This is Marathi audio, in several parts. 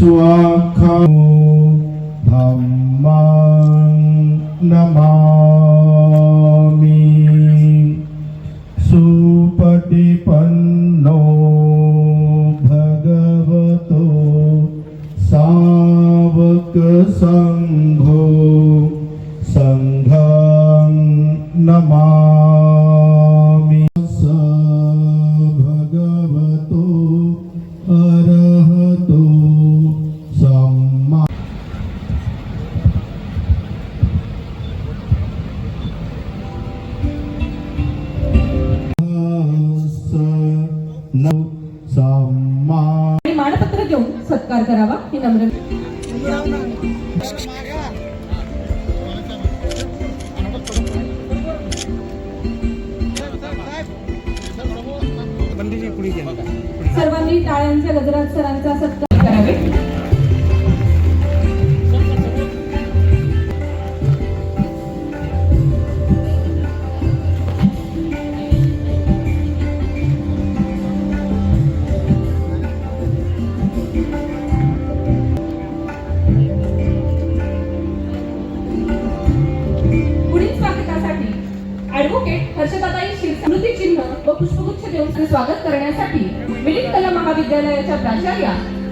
स्वाखो करावा ही नम्र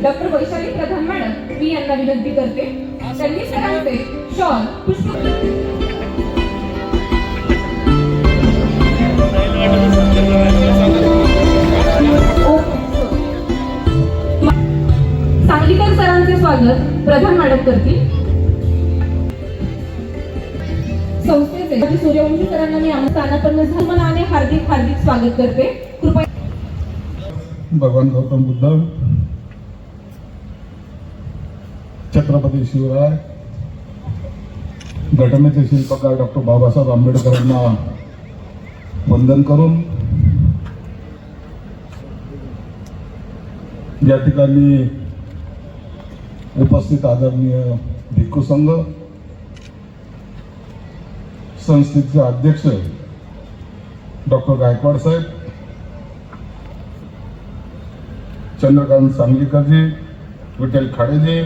डॉक्टर वैशाली प्रधान मॅडम मी यांना विनंती करते. त्यांनी सरांचे शॉल पुष्प सांगलीकर सरांचे स्वागत प्रधान मॅडम करतील. संस्थेचे सूर्यवंशी सरांना मी स्थानापन्न झाले. हार्दिक हार्दिक स्वागत करते. कृपया भगवान गौतम बुद्ध. छत्रपती शिवराय घटनेचे शिल्पकार डॉक्टर बाबासाहेब आंबेडकरांना वंदन करून या ठिकाणी उपस्थित आदरणीय भिक्खू संघ संस्थेचे अध्यक्ष डॉक्टर गायकवाड साहेब चंद्रकांत सांगलीकरजी Vitthal खाडेजी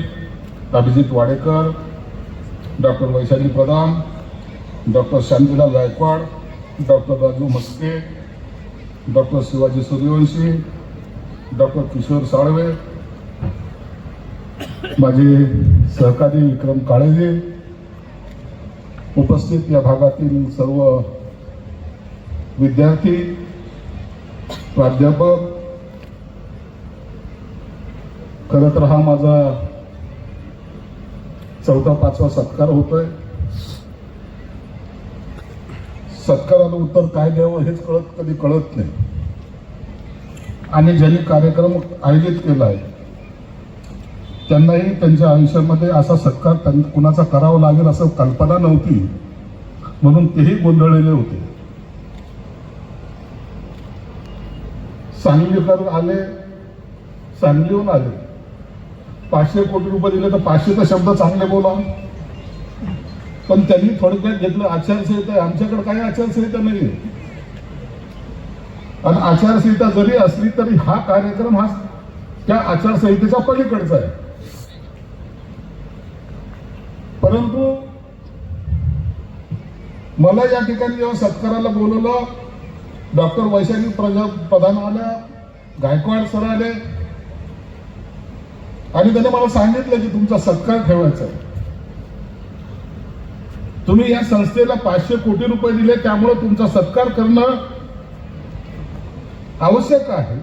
Abhijit Wadekar doctor Vaishali Pradhan doctor Shantilal Gaikwad doctor Raju Maske doctor Shivaji Suryavanshi doctor Kishor Salve माझे सहकारी विक्रम काळेजी उपस्थित या भागातील सर्व विद्यार्थी प्राध्यापक खरं तर हा माझा चौथा पाचवा सत्कार होतोय. सत्काराला उत्तर काय द्यावं हेच कळत कधी कळत नाही. आणि ज्यांनी कार्यक्रम आयोजित केला आहे त्यांनाही त्यांच्या आयुष्यामध्ये असा सत्कार कुणाचा करावा लागेल असं कल्पना नव्हती. म्हणून तेही गोंधळलेले होते. सांगलीकर आले सांगलीहून आले. पाचशे कोटी रुपये दिले तर पाचशेचा शब्द चांगले बोला. पण त्यांनी थोडक्यात घेतलं आचारसंहिता आमच्याकडे काही आचारसंहिता नाही आणि आचारसंहिता जरी असली तरी हा कार्यक्रम हा त्या आचारसंहितेच्या पलीकडचा आहे. परंतु मला या ठिकाणी जेव्हा सत्काराला बोलवलं डॉक्टर वैशाली प्रजा प्रधान आल्या गायकवाड सर आले आणि त्याने मला सांगितलं की तुमचा सत्कार ठेवायचा आहे. तुम्ही या संस्थेला पाचशे कोटी रुपये दिले त्यामुळे तुमचा सत्कार करणं आवश्यक आहे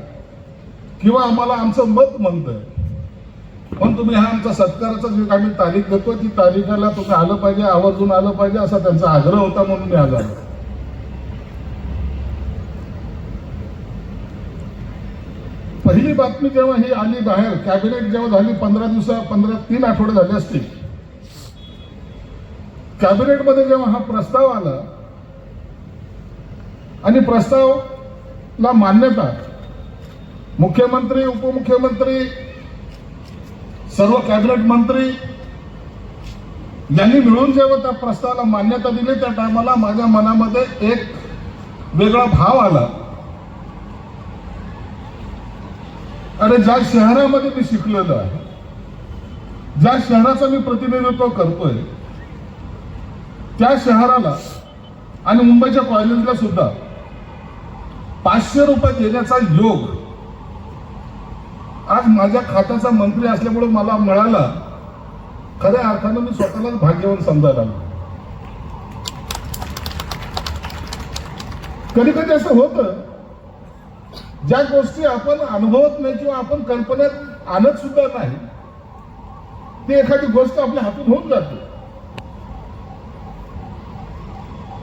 किंवा आम्हाला आमचं मत म्हणतंय पण तुम्ही हा आमचा सत्काराचा जे आम्ही तारीख देतो ती तारीखाला तुम्ही आलं पाहिजे आवर्जून आलं पाहिजे असा त्यांचा आग्रह होता म्हणून मी आज आलो पहिली बातमी जेव्हा ही आली बाहेर कॅबिनेट जेव्हा झाली पंधरा दिवसा पंधरा तीन आठवडे झाले असतील. कॅबिनेटमध्ये जेव्हा हा प्रस्ताव आला आणि प्रस्तावला मान्यता मुख्यमंत्री उपमुख्यमंत्री सर्व कॅबिनेट मंत्री यांनी मिळून जेव्हा त्या प्रस्तावाला मान्यता दिली त्या टायमाला माझ्या मनामध्ये एक वेगळा भाव आला. आणि ज्या शहरामध्ये मी शिकलेलो आहे ज्या शहराचं मी प्रतिनिधित्व करतोय त्या शहराला आणि मुंबईच्या कॉलेजला सुद्धा पाचशे रुपये देण्याचा योग आज माझ्या खात्याचा मंत्री असल्यामुळे मला मिळाला खऱ्या अर्थानं मी स्वतःलाच भाग्यवान समजायला लागलो. कधी कधी असं होतं ज्या गोष्टी आपण अनुभवत नाही किंवा आपण कल्पनेत आणत सुद्धा नाही ती एखादी गोष्ट आपल्या हातून होऊन जाते.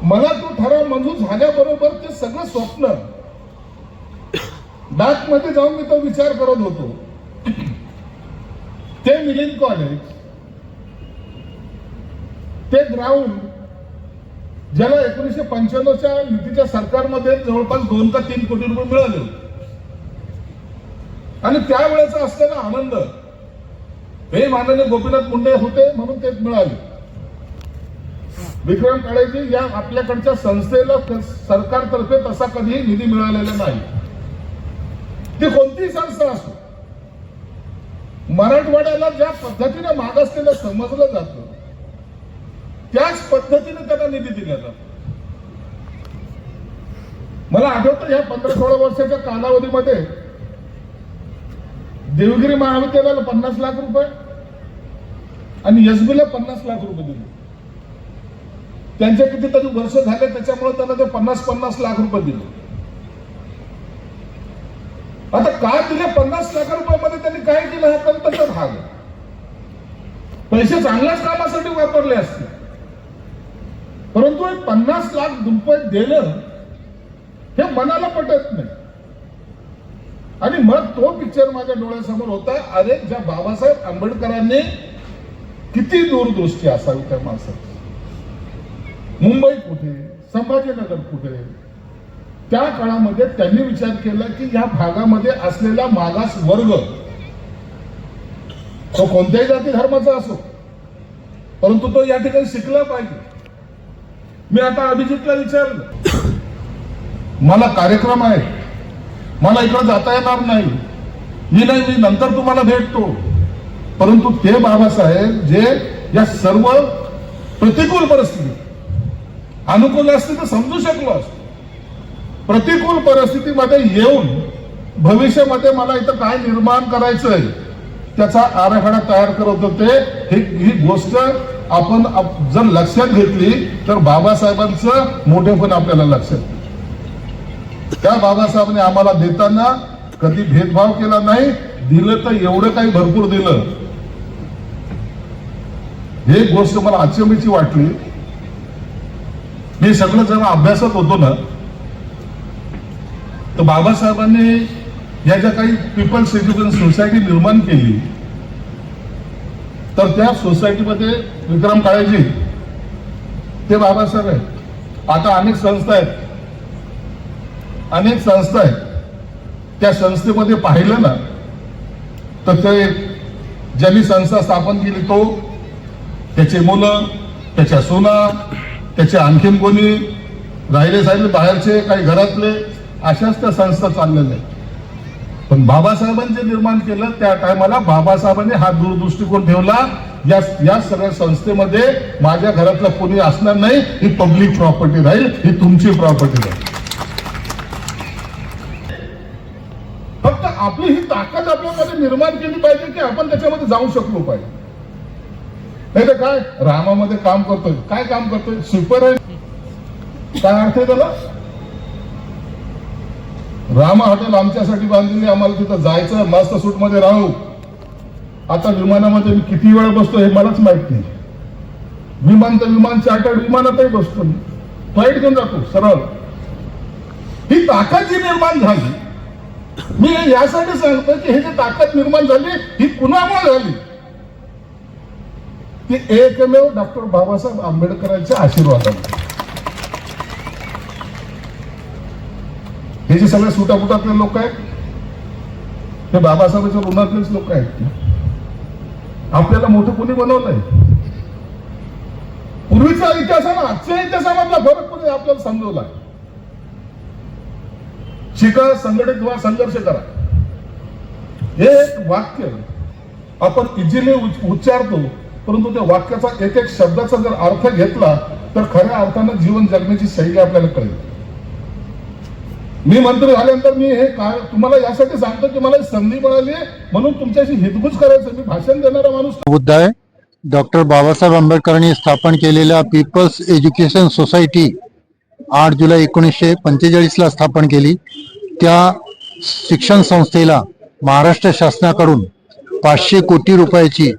मला तो ठराव मंजूर झाल्याबरोबर ते सगळं स्वप्न. डाकमध्ये जाऊन मी तो विचार करत होतो. ते मिलिंद कॉलेज ते ग्राउंड ज्याला एकोणीसशे पंच्याण्णवच्या युतीच्या सरकारमध्ये जवळपास दोन का तीन कोटी रुपये मिळाले. होते. आणि त्यावेळेचा असलेला आनंद. हे माननीय गोपीनाथ मुंडे होते म्हणून ते मिळाले. विक्रम काळेजी या आपल्याकडच्या संस्थेला सरकारतर्फे तसा कधीही निधी मिळालेला नाही. ती कोणतीही संस्था असो मराठवाड्याला ज्या पद्धतीने मागासलेलं समजलं जातं त्याच पद्धतीने त्यांना निधी दिला जातो. मला आठवतं या पंधरा सोळा वर्षाच्या कालावधीमध्ये देवगिरी महाविद्यालयाला पन्नास लाख रुपये आणि एसबीला पन्नास लाख रुपये दिले. त्यांचे कितीतरी वर्ष झाले त्याच्यामुळे त्यांना ते पन्नास पन्नास लाख रुपये दिले. आता काय दिले पन्नास लाख रुपयामध्ये त्यांनी काय केलं? हा नंतरचा भाग. पैसे चांगल्याच कामासाठी वापरले असते. परंतु हे पन्नास लाख रुपये दिलं हे मनाला पटत नाही. आणि मग तो पिक्चर माझ्या डोळ्यासमोर होता. अरे ज्या बाबासाहेब आंबेडकरांनी किती दूरदृष्टी असावी त्या माणसाची. मुंबई कुठे? संभाजीनगर कुठे? त्या काळामध्ये त्यांनी विचार केला की या भागामध्ये असलेला मागास वर्ग तो कोणत्याही जाती धर्माचा असो परंतु तो या ठिकाणी शिकला पाहिजे. मी आता अभिजितला विचारलं मला कार्यक्रम आहे मला इकडं जाता येणार नाही. मी नाही मी नंतर तुम्हाला भेटतो. परंतु ते बाबासाहेब जे या सर्व प्रतिकूल परिस्थिती अनुकूल असते तर समजू शकलो असतो. प्रतिकूल परिस्थितीमध्ये येऊन भविष्यामध्ये मला इथं काय निर्माण करायचंय त्याचा आराखडा तयार करत होते. ही ही गोष्ट आपण जर लक्षात घेतली तर बाबासाहेबांचं मोठेपण आपल्याला लक्षात येईल. त्या बाबासाहेबांनी आम्हाला देताना कधी भेदभाव केला नाही दिलं तर एवढं काही भरपूर दिलं. हे गोष्ट मला अचंबीची वाटली. मी सगळं जेव्हा अभ्यासात होतो ना तर बाबासाहेबांनी या ज्या काही पीपल्स एज्युकेशन सोसायटी निर्माण केली तर त्या सोसायटीमध्ये विक्रम काळेजी ते बाबासाहेब आहेत. आता अनेक संस्था आहेत. अनेक संस्था आहेत. त्या संस्थेमध्ये पाहिलं ना तर ते ज्यांनी संस्था स्थापन केली तो त्याचे मुलं त्याच्या सुना त्याचे आणखीन कोणी राहिले साहिले बाहेरचे काही घरातले अशाच त्या संस्था चाललेल्या आहेत. पण बाबासाहेबांनी जे निर्माण केलं त्या टायमाला बाबासाहेबांनी हा दूरदृष्टिकोन ठेवला या या सगळ्या संस्थेमध्ये माझ्या घरातलं कोणी असणार नाही ही पब्लिक प्रॉपर्टी राहील ही तुमची प्रॉपर्टी राहील. आपली ही ताकद आपल्यामध्ये निर्माण केली पाहिजे की आपण त्याच्यामध्ये जाऊ शकलो पाहिजे. नाही तर काय? रामामध्ये काम करतोय. काय काम करतोय? सुपर आहे. काय अर्थ आहे त्याला? रामा हॉटेल आमच्यासाठी बांधलेली आम्हाला तिथं जायचं मस्त सूटमध्ये राहू. आता विमानामध्ये मी किती वेळ बसतो हे मलाच माहीत नाही. विमान तर विमान चार्टर्ड विमानातही बसतो मी. फ्लाईट घेऊन जातो सरळ. ही ताकद जी निर्माण झाली मी यासाठी सांगतो की हे जी ताकद निर्माण झाली ही कुणामुळे झाली? ती एकमेव डॉक्टर बाबासाहेब आंबेडकरांच्या आशीर्वादाने हे जे सगळे सुटापुटातले लोक आहेत हे बाबासाहेबांच्या ऋणातलेच लोक आहेत. आपल्याला मोठं कोणी बनवलंय? पूर्वीचा इतिहास आणि आजच्या इतिहासामधला फरक कोणी आपल्याला समजवलाय? शिका संघटित व्हा संघर्ष करा. हे एक वाक्य आपण इझिली उच्चारतो परंतु त्या वाक्याचा एक एक शब्दाचा जर अर्थ घेतला तर खऱ्या अर्थानं जीवन जगण्याची शैली आपल्याला कळेल. मी मंत्री झाल्यानंतर मी हे काय तुम्हाला यासाठी सांगतो की मला संधी मिळाली आहे म्हणून तुमच्याशी हितगुज करायचं मी भाषण देणारा माणूस मुद्दा आहे डॉक्टर बाबासाहेब आंबेडकरांनी स्थापन केलेल्या पीपल्स एज्युकेशन सोसायटी आठ जुलै एकोणीसशे पंचेचाळीसला स्थापन केली. त्या शिक्षण संस्थेला महाराष्ट्र शासनाकडून पाचशे कोटी रुपयाची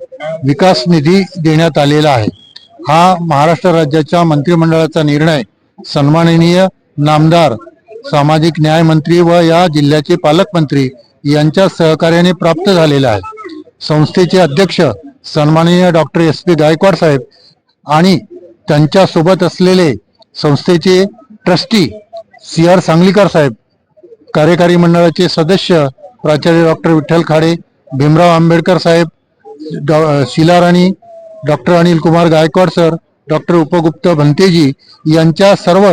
विकास निधी देण्यात आलेला आहे. हा महाराष्ट्र राज्याच्या मंत्रिमंडळाचा निर्णय सन्माननीय नामदार सामाजिक न्याय मंत्री व या जिल्ह्याचे पालकमंत्री यांच्या सहकार्याने प्राप्त झालेला आहे. संस्थेचे अध्यक्ष सन्माननीय डॉक्टर एस पी गायकवाड साहेब आणि त्यांच्यासोबत असलेले संस्थेचे ट्रस्टी सी आर सांगलीकर साहेब कार्यकारी मंडळाचे सदस्य प्राचार्य डॉक्टर विठ्ठल खाडे भीमराव आंबेडकर साहेब डॉ Sheela Rani doctor Anil Kumar Gaikwad sir doctor Upagupta भंतेजी यांच्या सर्व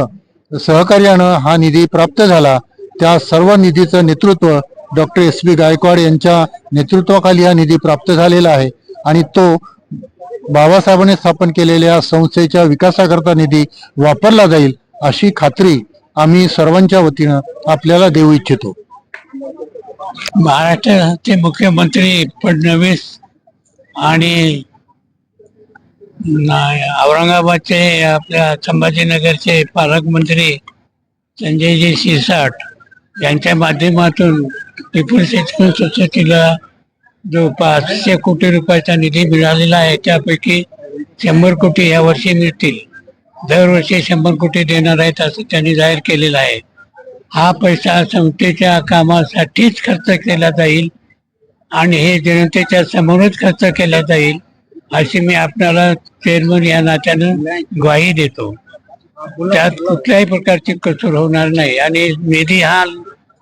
सहकार्यानं हा निधी प्राप्त झाला. त्या सर्व निधीचं नेतृत्व डॉक्टर एस बी गायकवाड यांच्या नेतृत्वाखाली हा निधी प्राप्त झालेला आहे आणि तो बाबासाहेबांनी स्थापन केलेल्या संस्थेच्या विकासाकरता निधी वापरला जाईल अशी खात्री आम्ही सर्वांच्या वतीनं आपल्याला देऊ इच्छितो. महाराष्ट्राचे मुख्यमंत्री फडणवीस आणि औरंगाबादचे आपल्या संभाजीनगरचे पालकमंत्री संजयजी शिरसाट यांच्या माध्यमातून पीपल्स एज्युकेशन सोसायटीला जो पाचशे कोटी रुपयाचा निधी मिळालेला आहे. त्यापैकी शंभर कोटी या वर्षी मिळतील. दरवर्षी शंभर कोटी देणार आहेत असं त्यांनी जाहीर केलेलं आहे. हा पैसा संस्थेच्या कामासाठीच खर्च केला जाईल आणि हे जनतेच्या समोरच खर्च केला जाईल अशी मी आपल्याला चेअरमन या नात्यानं ग्वाही देतो. त्यात कुठल्याही प्रकारची कसूर होणार नाही आणि निधी हा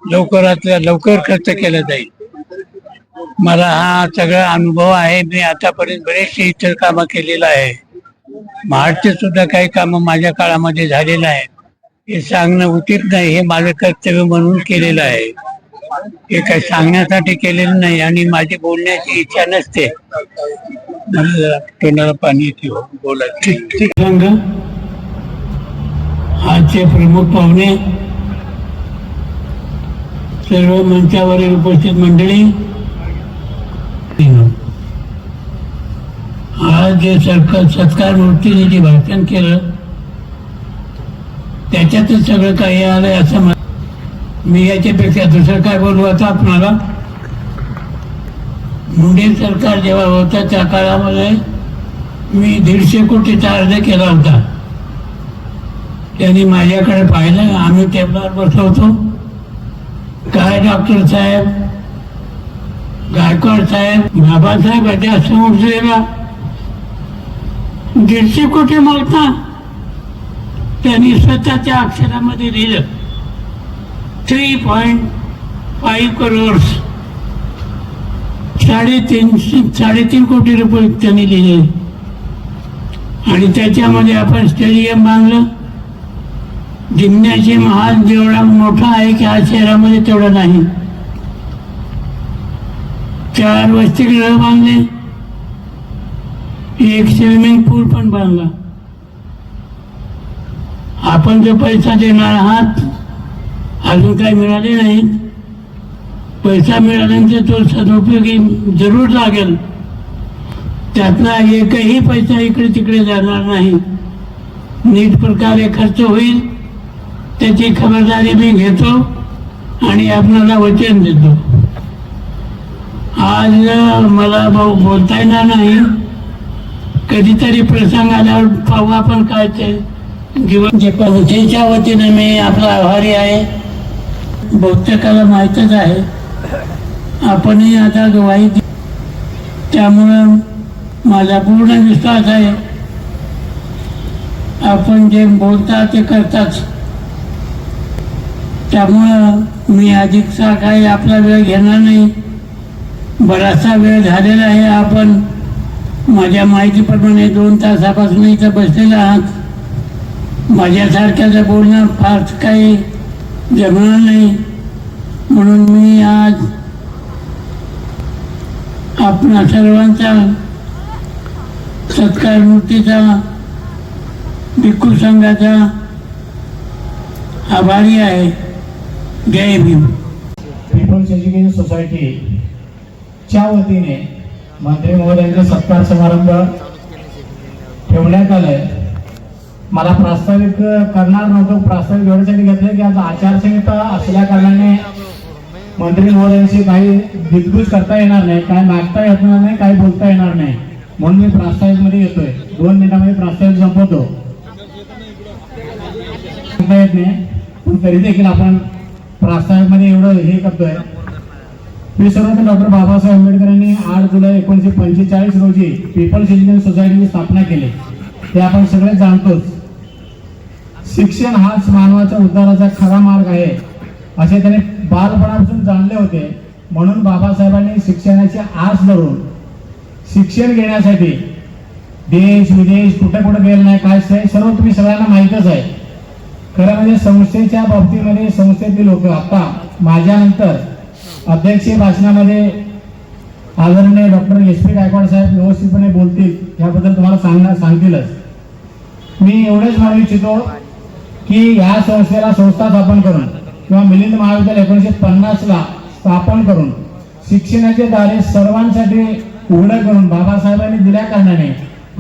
लवकरात लवकर खर्च केला जाईल. मला हा सगळा अनुभव आहे. मी आतापर्यंत बरेचसे इतर कामं केलेलं आहे. महाराष्ट्र सुद्धा काही कामं माझ्या काळामध्ये झालेलं आहे हे सांगणं उचित नाही हे माझं कर्तव्य म्हणून केलेलं आहे. हे काही सांगण्यासाठी केलेलं नाही आणि माझी बोलण्याची इच्छा नसते. मला तोंडाला पाणी येते हो, बोलायचं ठीक ठीक. संघ आजचे प्रमुख पाहुणे. सर्व मंचावरील उपस्थित मंडळी. आमचे सरकार सत्कार मूर्तीने जे भाषण केलं त्याच्यातच सगळं काही आलंय असं मला मी याच्यापेक्षा दुसरं काय बोलू आता आपणाला? मुंडे सरकार जेव्हा होतं त्या काळामध्ये मी दीडशे कोटीचा अर्ज केला होता. त्यांनी माझ्याकडे पाहिलं आम्ही टेबलावर बसवतो. काय डॉक्टर साहेब? गायकवाड साहेब? बाबासाहेब याच्या समोरला दीडशे कोटी मागता. त्यांनी स्वतःच्या अक्षरामध्ये लिहिलं. थ्री पॉईंट फाईव्ह करोड्स साडेतीनशे साडेतीन कोटी रुपये त्यांनी लिहिले. आणि त्याच्यामध्ये आपण स्टेडियम बांधलं. जिम्नॅशियम महाल जेवढा मोठा आहे की हा शहरामध्ये तेवढा नाही. चार वसतिगृह बांधले. एक स्विमिंग पूल पण बांधला. आपण जो पैसा देणार आहात अजून काही मिळाले नाहीत पैसा मिळाल्यानंतर तो सदुपयोगी जरूर लागेल. त्यातला एकही पैसा इकडे तिकडे जाणार नाही. नीट प्रकारे खर्च होईल त्याची खबरदारी मी घेतो आणि आपणाला वचन देतो. आज मला भाऊ बोलता येणार नाही. कधीतरी प्रसंग आल्यावर पाहू आपण काय ते. जीवन जे पंथेच्या वतीने मी आपला आभारी आहे. बहुतेकाला माहीतच आहे. आपणही आता गवाही त्यामुळं माझा पूर्ण विश्वास आहे. आपण जे बोलता ते करताच त्यामुळं मी अधिकचा काही आपला वेळ घेणार नाही. बराचसा वेळ झालेला आहे आपण माझ्या माहितीप्रमाणे दोन तासापासून इथं बसलेला आहात. माझ्यासारख्याचं बोलणं फार काही जमणार नाही. म्हणून मी आज आपणा सर्वांचा सत्कार मूर्तीचा भिक्खू संघाचा आभारी आहे. जय भीम. पीपल्स एज्युकेशन सोसायटीच्या वतीने मंत्री महोदयांचा सत्कार समारंभ ठेवण्यात आलाय मला प्रास्ताविक करणार नव्हतं. प्रास्ताविक एवढ्यासाठी घेतलं की आज आचारसंहिता असल्या कारणाने मंत्री महोदयांशी काही दिग्गुज करता येणार नाही काय मागता येणार नाही काही बोलता येणार नाही. म्हणून मी प्रास्ताविकमध्ये येतोय. दोन मिनिटांमध्ये प्रास्ताविक संपवतो. येत नाही. पण तरी देखील आपण प्रास्ताविकमध्ये एवढं हे करतोय. मी सर्वप्रथम डॉक्टर बाबासाहेब आंबेडकरांनी आठ जुलै एकोणीसशे पंचेचाळीस रोजी पीपल्स एज्युकेशन सोसायटीची स्थापना केली. ते आपण सगळे जाणतोच. शिक्षण हाच मानवाच्या उद्धाराचा खरा मार्ग आहे असे त्याने बालपणापासून जाणले होते. म्हणून बाबासाहेबांनी शिक्षणाची आस धरून शिक्षण घेण्यासाठी देश विदेश कुठे कुठे गेलं नाही काय सर्व तुम्ही सगळ्यांना माहीतच आहे. खरं म्हणजे संस्थेच्या बाबतीमध्ये संस्थेतील लोक आता माझ्यानंतर अध्यक्षीय भाषणामध्ये आदरणीय डॉक्टर एस पी गायकवाड साहेब व्यवस्थितपणे बोलतील याबद्दल तुम्हाला सांगणार सांगतीलच. मी एवढेच म्हणू इच्छितो की या संस्थेला संस्था स्थापन करून किंवा मिलिंद महाविद्यालय एकोणीसशे पन्नासला स्थापन करून शिक्षणाचे दारे सर्वांसाठी उघडं करून बाबासाहेबांनी दिल्या कारणाने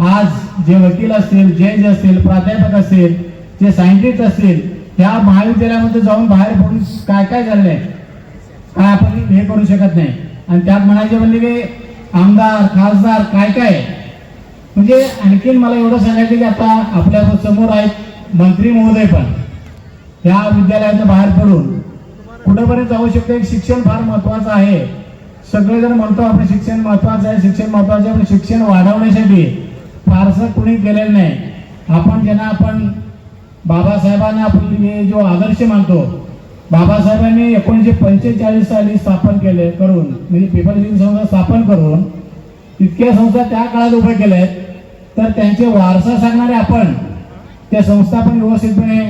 आज जे वकील असतील जज असतील प्राध्यापक असतील जे सायंटिस्ट असतील त्या महाविद्यालयामध्ये जाऊन बाहेर पडून काय काय झालंय? काय आपण हे करू शकत नाही. आणि त्यात म्हणायचे म्हणजे की आमदार खासदार काय काय? म्हणजे आणखीन मला एवढं सांगायचं की आता आपल्यासमोर आहेत मंत्री महोदय पण. त्या विद्यालयाच्या बाहेर पडून. कुठंपर्यंत जाऊ शकते? शिक्षण फार महत्वाचं आहे. सगळेजण म्हणतो आपण शिक्षण महत्वाचं आहे शिक्षण महत्वाचं आहे पण शिक्षण वाढवण्यासाठी फारसं कुणी केलेलं नाही. आपण ज्यांना आपण बाबासाहेबांना आपण जो आदर्श मानतो बाबासाहेबांनी एकोणीसशे पंचेचाळीस साली स्थापन केले करून म्हणजे पेपर संस्था स्थापन करून इतक्या संस्था त्या काळात उभ्या केल्या आहेत तर त्यांचे वारसा सांगणारे आपण त्या संस्था पण व्यवस्थितपणे